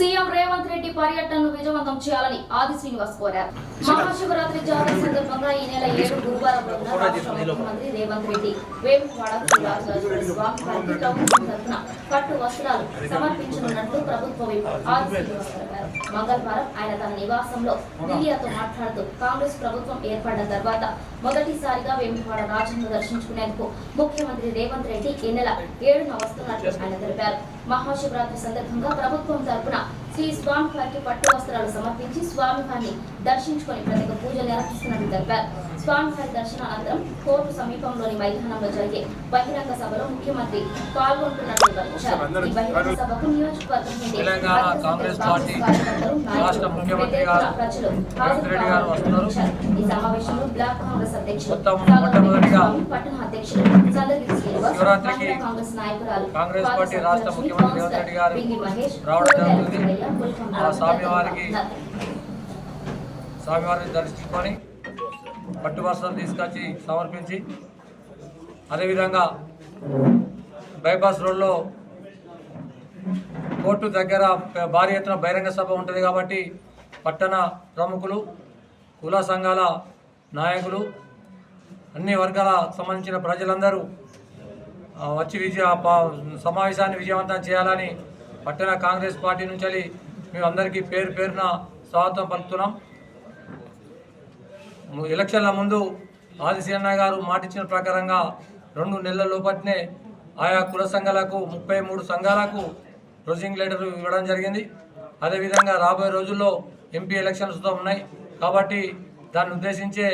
CM Revanth Reddy పర్యటనను విజయవంతం చేయాలని ఆది శ్రీనివాస్ కోరారు. మహాశివరాత్రి జాతర సందర్భంగా ఈ నెల ఏడు గురువారం రోజున రాష్ట్ర ముఖ్యమంత్రి రేవంత్ రెడ్డి వేమువాడ స్వామి వారికి ప్రభుత్వం తరఫున పట్టు వస్త్రాలు సమర్పించనున్నట్లు ప్రభుత్వ ఆది శ్రీనివాస్ తెలిపారు మంగళవారం ఆయన తన నివాసంలో మీడియాతో మాట్లాడుతూ కాంగ్రెస్ ప్రభుత్వం ఏర్పడిన తర్వాత మొదటిసారిగా వేమువాడ రాజును దర్శించుకునేందుకు ముఖ్యమంత్రి రేవంత్ రెడ్డి ఈ నెల ఏడున వస్తున్నట్లు ఆయన తెలిపారు. మహాశివరాత్రి సందర్భంగా ప్రభుత్వం తరపున శ్రీ స్వామివారికి పట్టు వస్త్రాలు సమర్పించి స్వామివారిని దర్శించుకొని ప్రత్యేక పూజలు నిర్వహిస్తున్నట్లు తెలిపారు. స్వామివారి దర్శన అనంతరం కోర్టు సమీపంలోని మైదానంలో జరిగే బహిరంగ సభలో ముఖ్యమంత్రి పాల్గొంటున్నట్లు ఈ బహిరంగ సభకు నియోజకవర్గం నుండి ప్రజలు సమావేశంలో బ్లాక్ కాంగ్రెస్ అధ్యక్షులు పట్టణ అధ్యక్షులు చంద్రగిరి కాంగ్రెస్ నాయకురాలు కాంగ్రెస్ పార్టీ రాష్ట్ర ముఖ్యమంత్రి రేవంత్ రెడ్డి గారు రావడం జరుగుతుంది. స్వామివారికి. స్వామివారిని దర్శించుకొని పట్టు వస్త్రాలు తీసుకొచ్చి సమర్పించి అదేవిధంగా బైపాస్ రోడ్లో కోర్టు దగ్గర భారీ ఎత్తున బహిరంగ సభ ఉంటుంది కాబట్టి పట్టణ ప్రముఖులు కుల సంఘాల నాయకులు అన్ని వర్గాల సంబంధించిన ప్రజలందరూ వచ్చి విజయ సమావేశాన్ని విజయవంతం చేయాలని పట్టణ కాంగ్రెస్ పార్టీ నుంచి మేము అందరికీ పేరు పేరున స్వాగతం పలుకుతున్నాం. ఎలక్షన్ల ముందు ఆదిశీలన్న గారు మాటిచ్చిన ప్రకారంగా రెండు నెలల లోపట్నే ఆయా కుల సంఘాలకు ముప్పై మూడు సంఘాలకు ప్రొసీడింగ్ లెటర్ ఇవ్వడం జరిగింది. అదేవిధంగా రాబోయే రోజుల్లో ఎంపీ ఎలక్షన్స్ ఉన్నాయి. కాబట్టి దాన్ని ఉద్దేశించే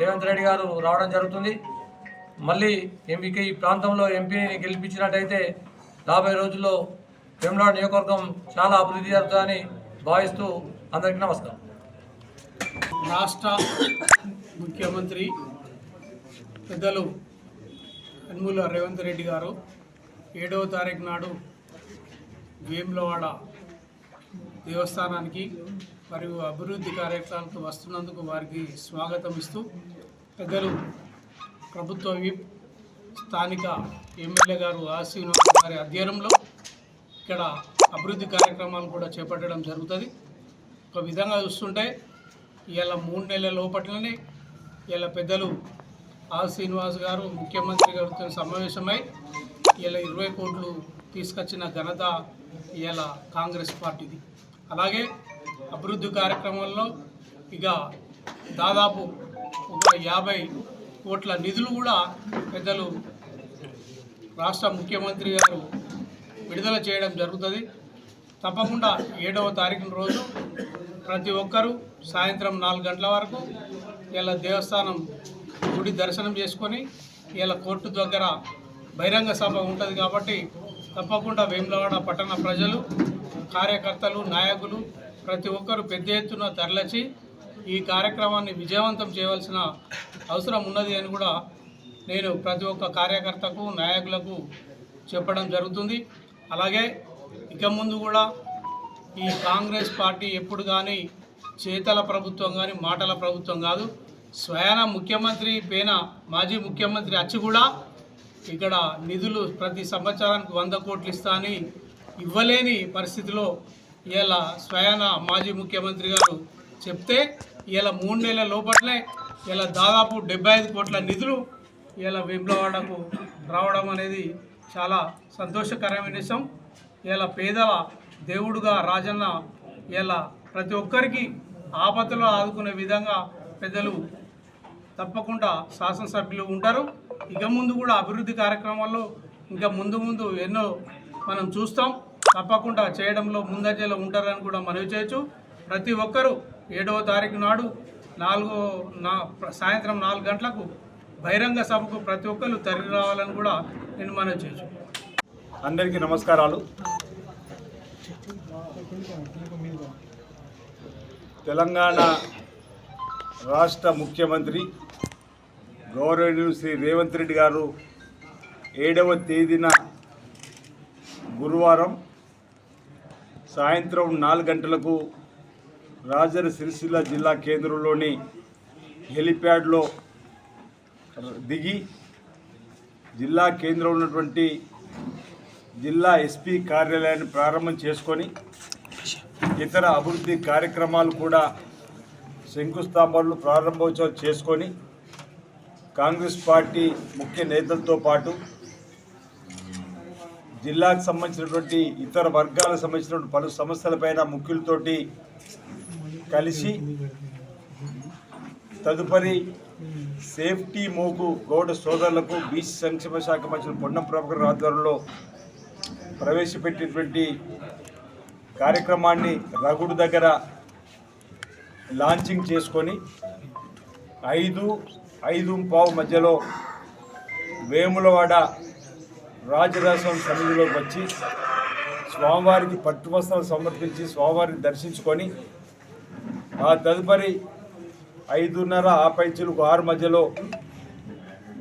రేవంత్ రెడ్డి గారు రావడం జరుగుతుంది. మళ్ళీ ఎంపీకి ఈ ప్రాంతంలో ఎంపీని గెలిపించినట్టయితే రాబోయే రోజుల్లో వేములవాడ నియోజకవర్గం చాలా అభివృద్ధి జరుగుతుందని భావిస్తూ అందరికీ నమస్కారం. రాష్ట్ర ముఖ్యమంత్రి పెద్దలు యనమల రేవంత్ రెడ్డి గారు ఏడవ తారీఖు నాడు వేములవాడ దేవస్థానానికి మరియు అభివృద్ధి కార్యక్రమాలకు వస్తున్నందుకు వారికి స్వాగతం ఇస్తూ పెద్దలు ప్రభుత్వ విప్ స్థానిక ఎమ్మెల్యే గారు ఆశీర్వాద్ గారి అధ్యయనంలో ఇక్కడ అభివృద్ధి కార్యక్రమాలు కూడా చేపట్టడం జరుగుతుంది. ఒక విధంగా చూస్తుంటే ఇవాళ మూడు నెలల లోపట్లనే ఇలా పెద్దలు ఆర్ శ్రీనివాస్ గారు ముఖ్యమంత్రి గారితో సమావేశమై ఇలా ఇరవై కోట్లు తీసుకొచ్చిన ఘనత ఇవాళ కాంగ్రెస్ పార్టీది. అలాగే అభివృద్ధి కార్యక్రమంలో ఇక దాదాపు ఒక యాభై కోట్ల నిధులు కూడా పెద్దలు రాష్ట్ర ముఖ్యమంత్రి గారు విడుదల చేయడం జరుగుతుంది. తప్పకుండా ఏడవ తారీఖున రోజు ప్రతి ఒక్కరూ సాయంత్రం నాలుగు గంటల వరకు ఇలా దేవస్థానం గుడి దర్శనం చేసుకొని ఇలా కోర్టు దగ్గర బహిరంగ సభ ఉంటుంది కాబట్టి తప్పకుండా వేములవాడ పట్టణ ప్రజలు కార్యకర్తలు నాయకులు ప్రతి ఒక్కరూ పెద్ద ఎత్తున తరలిచి ఈ కార్యక్రమాన్ని విజయవంతం చేయవలసిన అవసరం ఉన్నది అని కూడా నేను ప్రతి ఒక్క కార్యకర్తకు నాయకులకు చెప్పడం జరుగుతుంది. అలాగే ఇక ముందు కూడా ఈ కాంగ్రెస్ పార్టీ ఎప్పుడు కానీ చేతల ప్రభుత్వం కానీ మాటల ప్రభుత్వం కాదు. స్వయాన ముఖ్యమంత్రి పేన మాజీ ముఖ్యమంత్రి అచ్చి కూడా ఇక్కడ నిధులు ప్రతి సంవత్సరానికి వంద కోట్లు ఇస్తా అని ఇవ్వలేని పరిస్థితిలో ఇలా స్వయాన మాజీ ముఖ్యమంత్రి గారు చెప్తే ఇలా మూడు నెలల లోపట్లే ఇలా దాదాపు డెబ్బై ఐదు కోట్ల నిధులు ఇలా వేములవాడకు రావడం అనేది చాలా సంతోషకరమైన విషయం. ఇలా పేదల దేవుడుగా రాజన్న ఇలా ప్రతి ఒక్కరికి ఆపదలో ఆదుకునే విధంగా పెద్దలు తప్పకుండా శాసనసభ్యులు ఉంటారు. ఇక ముందు కూడా అభివృద్ధి కార్యక్రమాల్లో ఇంకా ముందు ముందు ఎన్నో మనం చూస్తాం. తప్పకుండా చేయడంలో ముందంజలో ఉంటారని కూడా మనవి చేయొచ్చు. ప్రతి ఒక్కరూ ఏడవ తారీఖు నాడు నాలుగో నా సాయంత్రం నాలుగు గంటలకు బహిరంగ సభకు ప్రతి ఒక్కరు తరలి రావాలని కూడా నేను మనవి చేయొచ్చు. అందరికీ నమస్కారాలు. తెలంగాణ రాష్ట్ర ముఖ్యమంత్రి గౌరవనీయులు శ్రీ రేవంత్ రెడ్డి గారు ఏడవ తేదీన గురువారం సాయంత్రం నాలుగు గంటలకు రాజన్న సిరిసిల్ల జిల్లా కేంద్రంలోని హెలిప్యాడ్లో దిగి జిల్లా కేంద్రంలో ఉన్నటువంటి జిల్లా ఎస్పీ కార్యాలయాన్ని ప్రారంభం చేసుకొని ఇతర అభివృద్ధి కార్యక్రమాలు కూడా శంకుస్థాపనలు ప్రారంభోత్సవం చేసుకొని కాంగ్రెస్ పార్టీ ముఖ్య నేతలతో పాటు జిల్లాకు సంబంధించినటువంటి ఇతర వర్గాలకు సంబంధించినటువంటి పలు సమస్యలపైన ముఖ్యులతోటి కలిసి తదుపరి సేఫ్టీ మోకు గౌడ సోదరులకు బీసీ సంక్షేమ శాఖ మంత్రి పొన్నం ప్రభాకర్ ఆధ్వర్యంలో ప్రవేశపెట్టినటువంటి కార్యక్రమాన్ని రగుడు దగ్గర లాంచింగ్ చేసుకొని ఐదు ఐదు పావు మధ్యలో వేములవాడ రాజరాజస్వామి సన్నిధిలోకి వచ్చి స్వామివారికి పట్టు వస్త్రాలు సమర్పించి స్వామివారిని దర్శించుకొని ఆ తదుపరి ఐదున్నర ఆ పైచులకు ఆరు మధ్యలో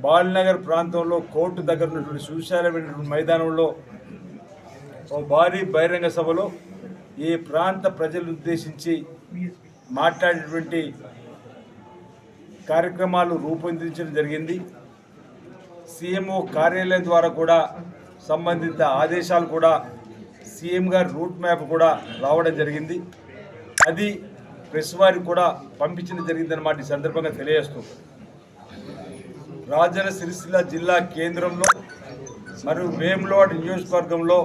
బాలనగర్ ప్రాంతంలో కోర్టు దగ్గర ఉన్నటువంటి సువిశాలమైనటువంటి మైదానంలో ఓ భారీ బహిరంగ సభలో ఈ ప్రాంత ప్రజలను ఉద్దేశించి మాట్లాడేటువంటి కార్యక్రమాలు రూపొందించడం జరిగింది. సీఎంఓ కార్యాలయం ద్వారా కూడా సంబంధిత ఆదేశాలు కూడా సీఎం గారి రూట్ మ్యాప్ కూడా రావడం జరిగింది. అది ప్రెస్ వారికి కూడా పంపించడం జరిగిందన్నమాట ఈ సందర్భంగా తెలియజేస్తూ. రాజన్న సిరిసిల్ల జిల్లా కేంద్రంలో మరియు వేములవాడ నియోజకవర్గంలో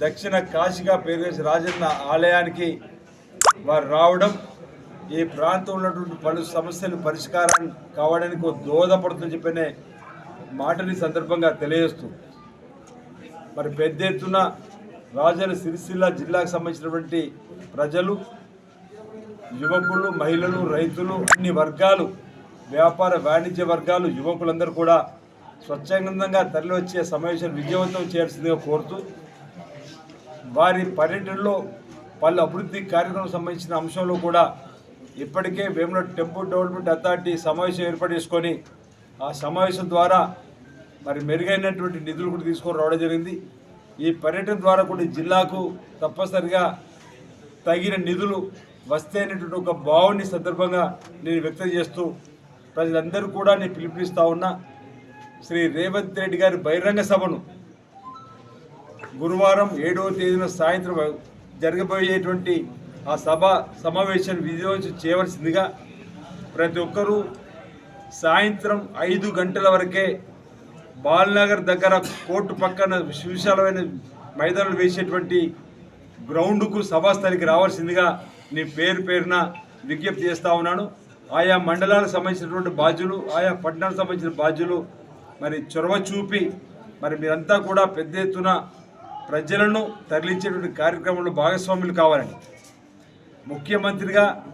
దక్షిణ కాశీగా పేరు వేసి రాజన్న ఆలయానికి వారు రావడం ఈ ప్రాంతంలో ఉన్నటువంటి పలు సమస్యలు పరిష్కారం కావడానికి ఒక దోహదపడుతుందని చెప్పనే మాటని సందర్భంగా తెలియజేస్తూ. మరి పెద్ద ఎత్తున రాజన్న సిరిసిల్ల జిల్లాకు సంబంధించినటువంటి ప్రజలు యువకులు మహిళలు రైతులు అన్ని వర్గాలు వ్యాపార వాణిజ్య వర్గాలు యువకులందరూ కూడా స్వచ్ఛందంగా తరలి వచ్చే విజయవంతం చేయాల్సిందిగా కోరుతూ వారి పర్యటనలో పలు అభివృద్ధి కార్యక్రమం సంబంధించిన అంశంలో కూడా ఇప్పటికే వేముల టెంపుల్ డెవలప్మెంట్ అథారిటీ సమావేశం ఏర్పాటు చేసుకొని ఆ సమావేశం ద్వారా మరి మెరుగైనటువంటి నిధులు కూడా తీసుకొని రావడం జరిగింది. ఈ పర్యటన ద్వారా కూడా జిల్లాకు తప్పనిసరిగా తగిన నిధులు వస్తే అనేటువంటి ఒక భావాన్ని సందర్భంగా నేను వ్యక్తం చేస్తూ ప్రజలందరూ కూడా నేను పిలుపునిస్తూ ఉన్నా. శ్రీ రేవంత్ రెడ్డి గారి బహిరంగ సభను గురువారం ఏడవ తేదీన సాయంత్రం జరగబోయేటువంటి ఆ సభ సమావేశాన్ని విజయవంతం చేయవలసిందిగా ప్రతి ఒక్కరూ సాయంత్రం ఐదు గంటల వరకే బాల్నగర్ దగ్గర కోర్టు పక్కన విశాలమైన మైదానాలు వేసేటువంటి గ్రౌండ్కు సభాస్థలికి రావాల్సిందిగా నీ పేరు పేరున విజ్ఞప్తి చేస్తూ ఉన్నాను. ఆయా మండలాలకు సంబంధించినటువంటి బాధ్యులు ఆయా పట్టణాలకు సంబంధించిన బాధ్యులు మరి చొరవ చూపి మరి మీరంతా కూడా పెద్ద ఎత్తున ప్రజలను తరలించేటువంటి కార్యక్రమంలో భాగస్వాములు కావాలని ముఖ్యమంత్రిగా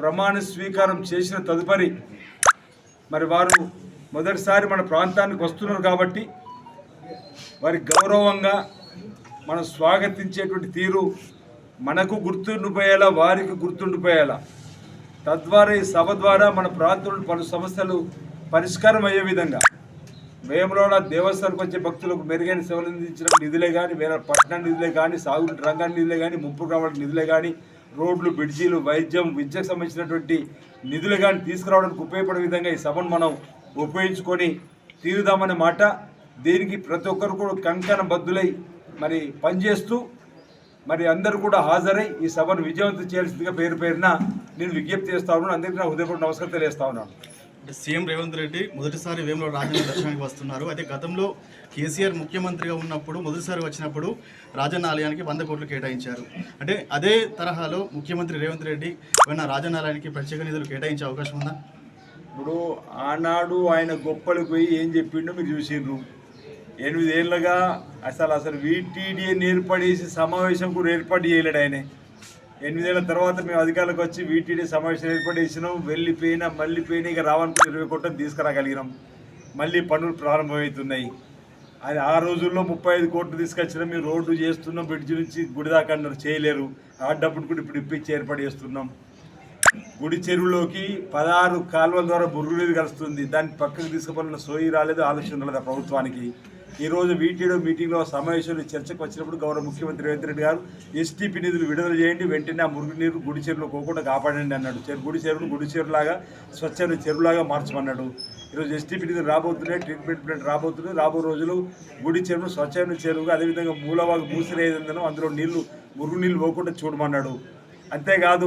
ప్రమాణ స్వీకారం చేసిన తదుపరి మరి వారు మొదటిసారి మన ప్రాంతానికి వస్తున్నారు కాబట్టి వారి గౌరవంగా మనం స్వాగతించేటువంటి తీరు మనకు గుర్తుండిపోయేలా వారికి గుర్తుండిపోయేలా. తద్వారా ఈ సభ ద్వారా మన ప్రాంతంలో పలు సమస్యలు పరిష్కారం అయ్యే విధంగా వేములవాడ దేవస్థానికి వచ్చే భక్తులకు మెరుగైన సేవలు అందించిన నిధులే కానీ వేరే పట్టణ నిధులే కానీ సాగు రంగాన్ని నిధులే కానీ ముంపు రావడానికి నిధులే కానీ రోడ్లు బ్రిడ్జీలు వైద్యం విద్యకు సంబంధించినటువంటి నిధులు కానీ తీసుకురావడానికి ఉపయోగపడే విధంగా ఈ సభను మనం ఉపయోగించుకొని తీరుదామనే మాట. దీనికి ప్రతి ఒక్కరు కూడా కంకణ బద్దులై మరి పనిచేస్తూ మరి అందరూ కూడా హాజరై ఈ సభను విజయవంతం చేయాల్సిందిగా పేరు పేరున నేను విజ్ఞప్తి చేస్తా ఉన్నాను. అందరికీ నా హృదయపూర్వక నమస్కారం తెలియజేస్తా ఉన్నాను. అంటే సీఎం రేవంత్ రెడ్డి మొదటిసారి వేముల రాజన్న దర్శనానికి వస్తున్నారు. అయితే గతంలో కేసీఆర్ ముఖ్యమంత్రిగా ఉన్నప్పుడు మొదటిసారి వచ్చినప్పుడు రాజన్న ఆలయానికి వంద కోట్లు కేటాయించారు. అంటే అదే తరహాలో ముఖ్యమంత్రి రేవంత్ రెడ్డి ఏమైనా రాజన్న ఆలయానికి ప్రత్యేక నిధులు కేటాయించే అవకాశం ఉందా? ఇప్పుడు ఆనాడు ఆయన గొప్పలు పోయి ఏం చెప్పిండో మీరు చూసిండ్రు. ఎనిమిదేళ్ళగా అసలు అసలు వీటీడీని ఏర్పడేసి సమావేశం కూడా ఏర్పాటు చేయలేడు ఆయన. ఎనిమిదేళ్ళ తర్వాత మేము అధికారులకు వచ్చి వీటీడీ సమావేశం ఏర్పాటు చేసినాం. వెళ్ళిపోయినా మళ్ళీ పోయినా ఇక రావనుకుని ఇరవై కోట్లను తీసుకురాగలిగినాం. మళ్ళీ పనులు ప్రారంభమవుతున్నాయి. అది ఆ రోజుల్లో ముప్పై ఐదు కోట్లు తీసుకొచ్చినా. మేము రోడ్డు చేస్తున్నాం. బ్రిడ్జ్ నుంచి గుడి దాకా అన్నారు చేయలేరు. ఆ డబ్బును కూడా ఇప్పుడు ఇప్పించి ఏర్పాటు చేస్తున్నాం. గుడి చెరువులోకి పదహారు కాలువల ద్వారా బుర్రు నీరు కలుస్తుంది. దాన్ని పక్కకు తీసుకుపోవాలన్న సోయి రాలేదు. ఆలోచన రాలేదు ప్రభుత్వానికి. ఈరోజు వీటీడో మీటింగ్లో సమావేశంలో చర్చకు వచ్చినప్పుడు గౌరవ ముఖ్యమంత్రి రేవంత్ రెడ్డి గారు ఎస్టీపీ నిధులు విడుదల చేయండి వెంటనే ఆ మురుగు నీరు గుడి చెరువులో పోకుండా కాపాడండి అన్నాడు. చెరు గుడి చెరువును గుడి చెరువులాగా స్వచ్ఛమైన చెరువులాగా మార్చమన్నాడు. ఈరోజు ఎస్టీపీ నిధులు రాబోతున్నాయి ట్రీట్మెంట్ ప్లాంట్ రాబోతున్నాయి. రాబో రోజులు గుడి చెరువును స్వచ్ఛమైన చెరువుగా అదేవిధంగా మూలవాగు మూసిరేదనం అందులో నీళ్ళు మురుగునీళ్ళు పోకుండా చూడమన్నాడు. అంతేకాదు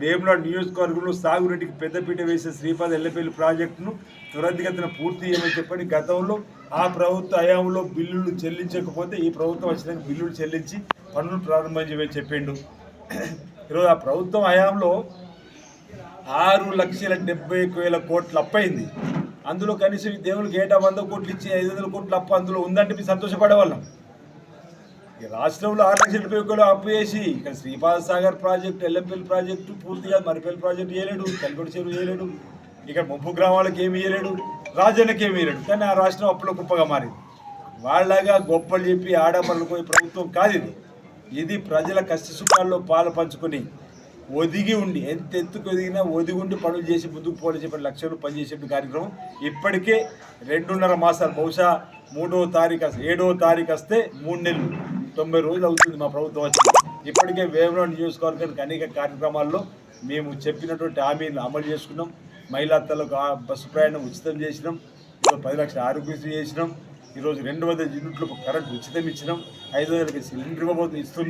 వేములాడు నియోజకవర్గంలో సాగునీటికి పెద్దపీట వేసే శ్రీపాద ఎల్లపల్లి ప్రాజెక్టును త్వరితగతిన పూర్తి చేయమని చెప్పని గతంలో ఆ ప్రభుత్వ హయాంలో బిల్లులు చెల్లించకపోతే ఈ ప్రభుత్వం వచ్చినాక బిల్లులు చెల్లించి పనులు ప్రారంభం చేయమని చెప్పిండు. ఈరోజు ఆ ప్రభుత్వం హయాంలో ఆరు లక్షల డెబ్బై వేల కోట్లు అప్పయింది. అందులో కనీసం ఈ దేవునికి ఏటా వంద కోట్లు ఇచ్చి ఐదు వందల కోట్లు అప్పు అందులో ఉందంటే మీరు సంతోషపడేవాళ్ళం. ఈ రాష్ట్రంలో ఆరు లక్షల డెబ్బై కోట్లు అప్పు చేసి ఇక్కడ శ్రీపాద సాగర్ ప్రాజెక్టు ఎల్లంపల్లి ప్రాజెక్టు పూర్తిగా మరిపల్లి ప్రాజెక్టు చేయలేడు కల్గొడి చెరువు చేయలేడు ఇక్కడ ముప్పు గ్రామాలకు ఏమి ఇయ్యలేడు రాజన్నకి ఏమి ఇయ్యలేడు. కానీ ఆ రాష్ట్రం అప్పులో గొప్పగా మారింది. వాళ్ళగా గొప్పలు చెప్పి ఆడపడులు పోయి ప్రభుత్వం కాదు ఇది. ఇది ప్రజల కష్ట సుఖాల్లో పాలు పంచుకొని ఒదిగి ఉండి ఎంత ఎత్తుకు ఒదిగినా ఒదిగి ఉండి పనులు చేసి ముందుకు పోలే చెప్పిన లక్ష్యంలో పనిచేసే కార్యక్రమం ఇప్పటికే రెండున్నర మాసాలు. బహుశా మూడో తారీఖు వస్తే- ఏడో తారీఖు వస్తే మూడు నెలలు. తొంభై రోజులు అవుతుంది మా ప్రభుత్వం వచ్చి ఇప్పటికే వేమనాడు నియోజకవర్గానికి అనేక కార్యక్రమాల్లో మేము చెప్పినటువంటి హామీలు అమలు చేసుకున్నాం. మహిళాతలకు ఆ బస్సు ప్రయాణం ఉచితం చేసినాం. ఈరోజు పది లక్షల ఆరోగ్యశ్రీ చేసినాం. ఈరోజు రెండు వందల యూనిట్లకు కరెంట్ ఉచితం ఇచ్చినాం. ఐదు వందలకి సిలిండర్ ఇవ్వబోతు ఇస్తున్నాం